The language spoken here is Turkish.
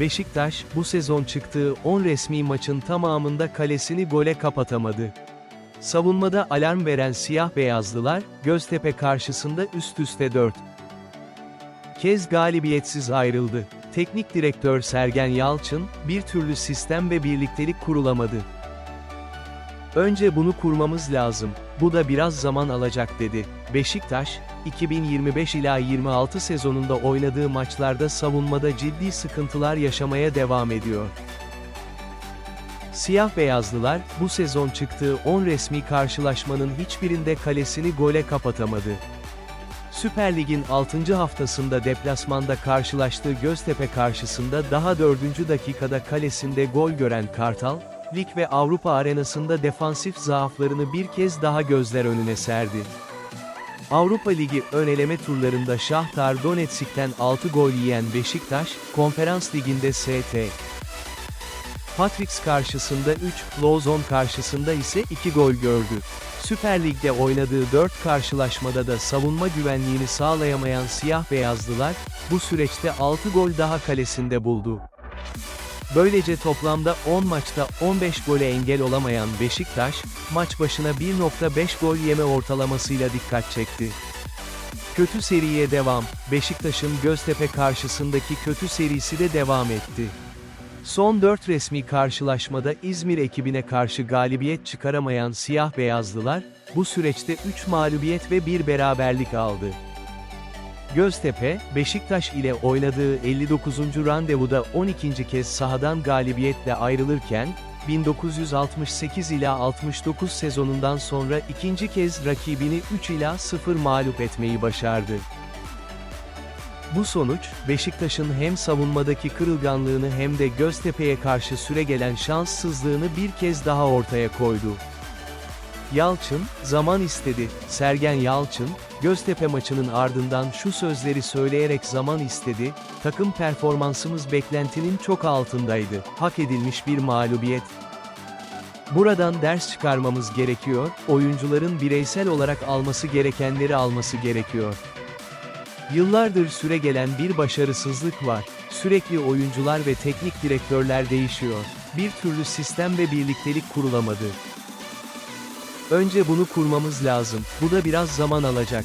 Beşiktaş, bu sezon çıktığı 10 resmi maçın tamamında kalesini gole kapatamadı. Savunmada alarm veren siyah beyazlılar, Göztepe karşısında üst üste 4 kez galibiyetsiz ayrıldı. Teknik direktör Sergen Yalçın, bir türlü sistem ve birliktelik kurulamadı. Önce bunu kurmamız lazım, bu da biraz zaman alacak dedi. Beşiktaş, 2025 ila 26 sezonunda oynadığı maçlarda savunmada ciddi sıkıntılar yaşamaya devam ediyor. Siyah beyazlılar, bu sezon çıktığı 10 resmi karşılaşmanın hiçbirinde kalesini gole kapatamadı. Süper Lig'in 6. haftasında deplasmanda karşılaştığı Göztepe karşısında daha 4. dakikada kalesinde gol gören Kartal, Lig ve Avrupa arenasında defansif zaaflarını bir kez daha gözler önüne serdi. Avrupa Ligi ön eleme turlarında Şahtar Donetsk'ten 6 gol yiyen Beşiktaş, Konferans Ligi'nde ST. Patrix karşısında 3, Lozon karşısında ise 2 gol gördü. Süper Lig'de oynadığı 4 karşılaşmada da savunma güvenliğini sağlayamayan siyah beyazlılar, bu süreçte 6 gol daha kalesinde buldu. Böylece toplamda 10 maçta 15 gole engel olamayan Beşiktaş, maç başına 1.5 gol yeme ortalamasıyla dikkat çekti. Kötü seriye devam, Beşiktaş'ın Göztepe karşısındaki kötü serisi de devam etti. Son 4 resmi karşılaşmada İzmir ekibine karşı galibiyet çıkaramayan siyah beyazlılar, bu süreçte 3 mağlubiyet ve 1 beraberlik aldı. Göztepe, Beşiktaş ile oynadığı 59. randevuda 12. kez sahadan galibiyetle ayrılırken, 1968 ila 69 sezonundan sonra ikinci kez rakibini 3 ila 0 mağlup etmeyi başardı. Bu sonuç, Beşiktaş'ın hem savunmadaki kırılganlığını hem de Göztepe'ye karşı süregelen şanssızlığını bir kez daha ortaya koydu. Yalçın, zaman istedi. Sergen Yalçın, Göztepe maçının ardından şu sözleri söyleyerek zaman istedi, takım performansımız beklentinin çok altındaydı, hak edilmiş bir mağlubiyet. Buradan ders çıkarmamız gerekiyor, oyuncuların bireysel olarak alması gerekenleri alması gerekiyor. Yıllardır süre gelen bir başarısızlık var. Sürekli oyuncular ve teknik direktörler değişiyor. Bir türlü sistem ve birliktelik kurulamadı. Önce bunu kurmamız lazım. Bu da biraz zaman alacak.